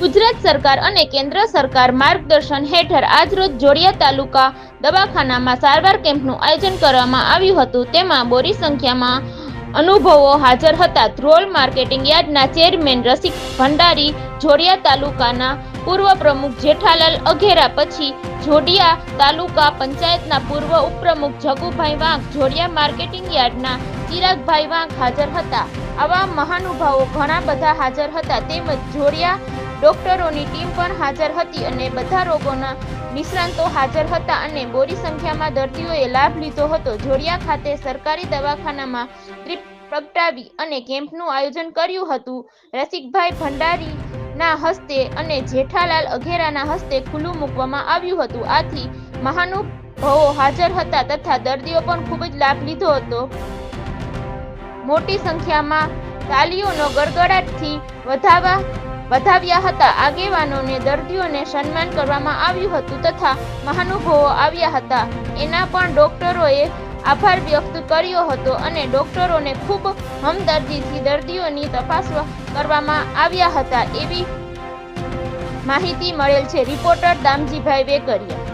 ગુજરાત સરકાર અને કેન્દ્ર સરકાર માર્ગદર્શન હેઠળ આજરોજ જોડિયા તાલુકા દવાખાનામાં સારવાર કેમ્પનું આયોજન કરવામાં આવ્યું હતું. તેમાં બોરી સંખ્યામાં અનુભવો હાજર હતા. ધ્રોલ માર્કેટિંગ યાર્ડના ચેરમેન રસિક ભંડારી, જોડિયા તાલુકાના પૂર્વ પ્રમુખ જેઠાલાલ અઘેરા પછી જોડિયા તાલુકા પંચાયતના પૂર્વ ઉપપ્રમુખ જગુભાઈ વાંક, જોડિયા માર્કેટિંગ યાર્ડના ચિરાગભાઈ વાંક હાજર હતા. આવા મહાનુભાવો ઘણા બધા હાજર હતા. તેમજ જોડિયા ડોક્ટરોની ટીમ પણ હાજર હતી અને બધા રોગોના નિષ્ણાંતો હાજર હતા અને બોરી સંખ્યામાં દર્દીઓએ લાભ લીધો હતો. જોડિયા ખાતે સરકારી દવાખાનામાં ટ્રીપ પ્રગટાવી અને કેમ્પનું આયોજન કર્યું હતું. રસિકભાઈ ભંડારીના હસ્તે અને જેઠાલાલ અઘેરાના હસ્તે ખુલ્લું મૂકવામાં આવ્યું હતું. આથી મહાનુભાવો હાજર હતા તથા દર્દીઓ પણ ખૂબ જ લાભ લીધો હતો. મોટી સંખ્યામાં તાલીઓનો ગડગડાટથી વધાવા વધાવ્યા હતા. આગેવાનોને દર્દીઓને સન્માન કરવામાં આવ્યું હતું તથા મહાનુભાવો આવ્યા હતા. એના પણ ડોક્ટરોએ આભાર વ્યક્ત કર્યો હતો અને ડોક્ટરોને ખૂબ હમદર્દીથી દર્દીઓની તપાસ કરવામાં આવ્યા હતા. એવી માહિતી મળેલ છે. રિપોર્ટર દામજીભાઈ વેકરિયા.